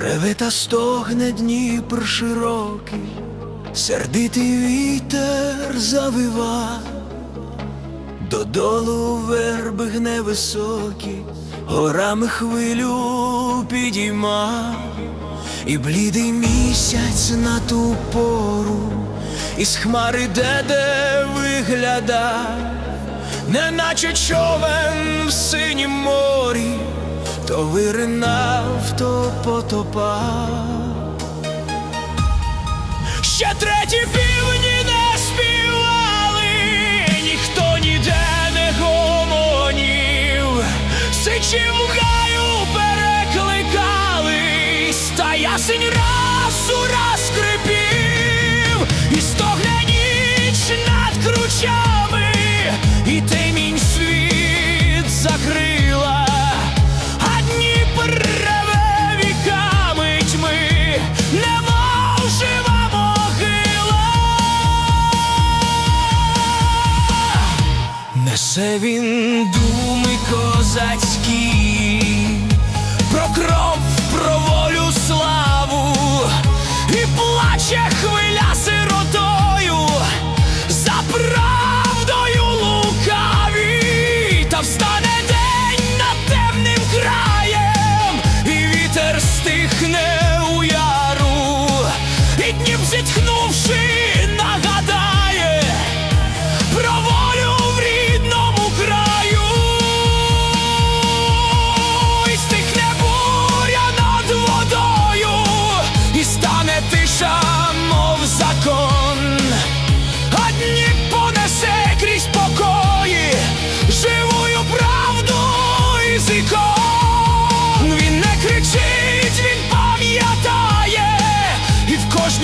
Реве та стогне Дніпр широкий, сердитий вітер завива, додолу верби гне високі, горами хвилю підійма, і блідий місяць на ту пору, із хмари де де вигляда, неначе човен в синім морі, то виринав, то потопав. Ще треті півні не співали, ніхто ніде не гомонів, сичі в гаю перекликались, та ясень раз у раз Sevindim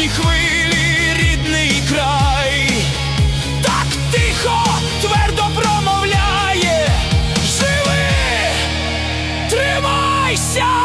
Кожній хвилі рідний край, так тихо, твердо промовляє, живи, тримайся.